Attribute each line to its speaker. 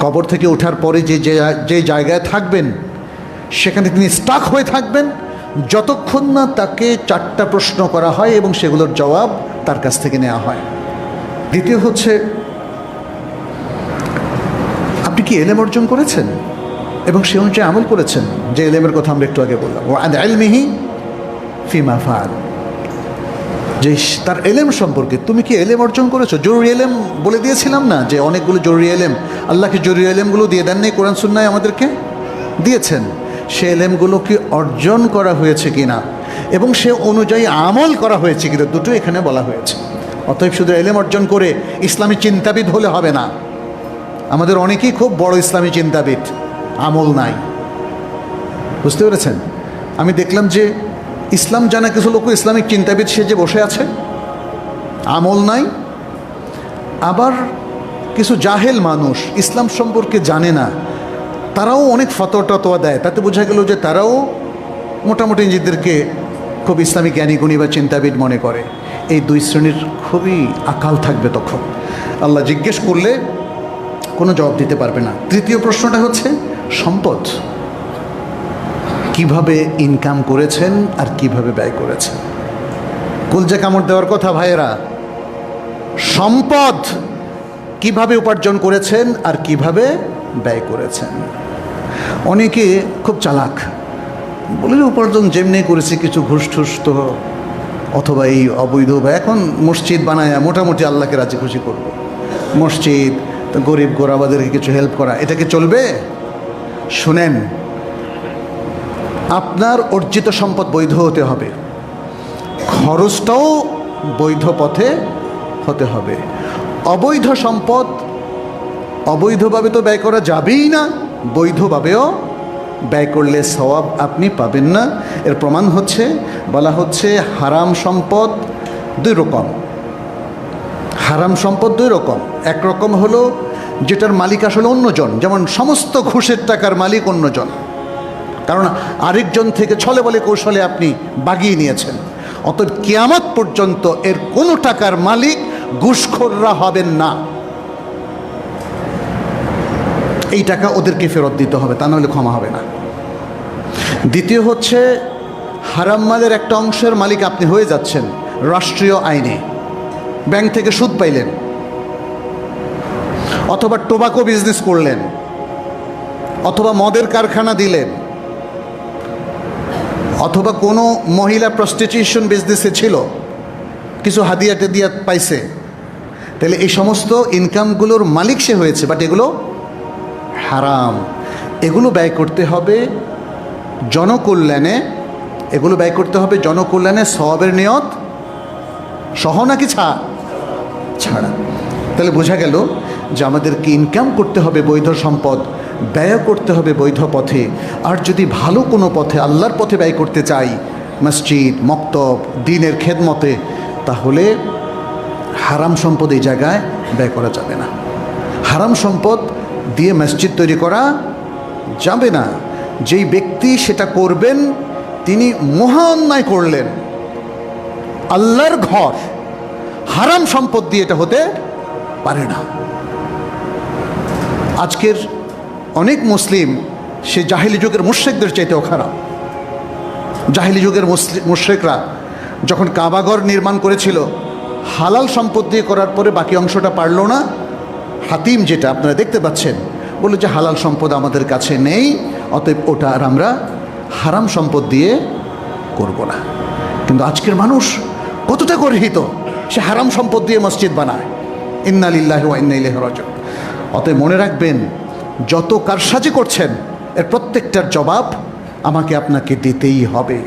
Speaker 1: কবর থেকে ওঠার পরে যে যে জায়গায় থাকবেন, সেখানে তিনি স্টাক হয়ে থাকবেন। যতক্ষণ না তাকে চারটা প্রশ্ন করা হয় এবং সেগুলোর জবাব তার কাছ থেকে নেওয়া হয়। দ্বিতীয় হচ্ছে, আপনি কি এলেম অর্জন করেছেন? এবং সে অনুযায়ী আমল করেছেন? যে এলেমের কথা আমরা একটু আগে বললাম। ও আদ আলমিহি ফিমা ফাল যে তার এলেম সম্পর্কে। তুমি কি এলেম অর্জন করেছ? জরুরি এলেম বলে দিয়েছিলাম না যে অনেকগুলো জরুরি এলেম? আল্লাহকে জরুরি এলেমগুলো দিয়ে দেন নাই কোরআন সুন্নায় আমাদেরকে? দিয়েছেন। সে এলেমগুলো কি অর্জন করা হয়েছে কি না এবং সে অনুযায়ী আমল করা হয়েছে কিনা? দুটো এখানে বলা হয়েছে। অতএব শুধু এলেম অর্জন করে ইসলামী চিন্তাবিদ হলে হবে না। আমাদের অনেকেই খুব বড় ইসলামী চিন্তাবিদ। আমল নাই। বুঝতে পেরেছেন? আমি দেখলাম যে ইসলাম জানা কিছু লোক ইসলামিক চিন্তাবিদ সেজে বসে আছে, আমল নাই। আবার কিছু জাহেল মানুষ ইসলাম সম্পর্কে জানে না, তারাও অনেক ফতোয়া দেয়। তাতে বোঝা গেল যে তারাও মোটামুটি নিজেদেরকে খুব ইসলামিক জ্ঞানীগুণী বা চিন্তাবিদ মনে করে। এই দুই শ্রেণির খুবই আকাল থাকবে তখন। আল্লাহ জিজ্ঞেস করলে কোনো জবাব দিতে পারবে না। তৃতীয় প্রশ্নটা হচ্ছে, সম্পদ। কীভাবে ইনকাম করেছেন আর কীভাবে ব্যয় করেছেন? কুলজে কামড় দেওয়ার কথা, ভাইয়েরা। সম্পদ কীভাবে উপার্জন করেছেন আর কীভাবে ব্যয় করেছেন? অনেকে খুব চালাক। বলে উপার্জন যেমনি করেছি, কিছু ঘুষ ঠুস তো অথবা এই অবৈধ বা এখন মসজিদ বানায় মোটামুটি আল্লাহকে রাজি খুশি করব। মসজিদ, গরিব গোরাবাদেরকে কিছু হেল্প করা এটাকে চলবে? শুনেন আপনার অর্জিত সম্পদ বৈধ হতে হবে। খরচটাও বৈধ পথে হতে হবে। অবৈধ সম্পদ অবৈধভাবে তো ব্যয় করা যাবেই না, বৈধভাবেও ব্যয় করলে সওয়াব আপনি পাবেন না। এর প্রমাণ হচ্ছে, বলা হচ্ছে হারাম সম্পদ দুই রকম। হারাম সম্পদ দুই রকম। এক রকম হলো যেটার মালিক আসলে অন্যজন, যেমন সমস্ত ঘুষের টাকার মালিক অন্যজন। কারণ আরেকজন থেকে ছলে বলে কৌশলে আপনি বাগিয়ে নিয়েছেন। অতএব কিয়ামত পর্যন্ত এর কোনো টাকার মালিক ঘুষখোররা হবেন না। এই টাকা ওদেরকে ফেরত দিতে হবে, তা নাহলে ক্ষমা হবে না। দ্বিতীয় হচ্ছে, হারাম মালের একটা অংশের মালিক আপনি হয়ে যাচ্ছেন রাষ্ট্রীয় আইনে। ব্যাংক থেকে সুদ পাইলেন। অথবা টোবাকো বিজনেস করলেন। অথবা মদের কারখানা দিলেন। অথবা কোনো মহিলা প্রস্টিটিউশন বিজনেসে ছিল, কিছু হাদিয়া টেদিয়া পাইছে, তাহলে এই সমস্ত ইনকামগুলোর মালিক সে হয়েছে বাট এগুলো হারাম। এগুলো ব্যয় করতে হবে জনকল্যাণে, এগুলো ব্যয় করতে হবে জনকল্যাণে সবের নিয়ত সহ নাকি ছাড় ছাড়া। তাহলে বোঝা গেল যে আমাদেরকে ইনকাম করতে হবে বৈধ সম্পদ। ব্যয় করতে হবে বৈধ পথে। আর যদি ভালো কোনো পথে আল্লাহর পথে ব্যয় করতে চাই, মসজিদ, মক্তব, দিনের খেদমতে, তাহলে হারাম সম্পদ এই জায়গায় ব্যয় করা যাবে না। হারাম সম্পদ দিয়ে মসজিদ তৈরি করা যাবে না। যেই ব্যক্তি সেটা করবেন, তিনি মহা অন্যায় করলেন। আল্লাহর ঘর, হারাম সম্পদ দিয়ে এটা হতে পারে না। আজকের অনেক মুসলিম সে জাহিলি যুগের মুশ্রেকদের চাইতেও খারাপ। জাহিলি যুগের মুশ্রেকরা যখন কাবাগর নির্মাণ করেছিল, হালাল সম্পদ দিয়ে করার পরে বাকি অংশটা পারল না। হাতিম যেটা আপনারা দেখতে পাচ্ছেন, বলল যে হালাল সম্পদ আমাদের কাছে নেই, অতএব ওটা আর আমরা হারাম সম্পদ দিয়ে করব না। কিন্তু আজকের মানুষ কতটা গর্হিত, সে হারাম সম্পদ দিয়ে মসজিদ বানায়। ইন্নালিল্লাহ ইন্নাইলেহ রজ অতএব মনে রাখবেন যত কারসাজি করছেন এর প্রত্যেকটার জবাব আমাকে আপনাকে দিতেই হবে।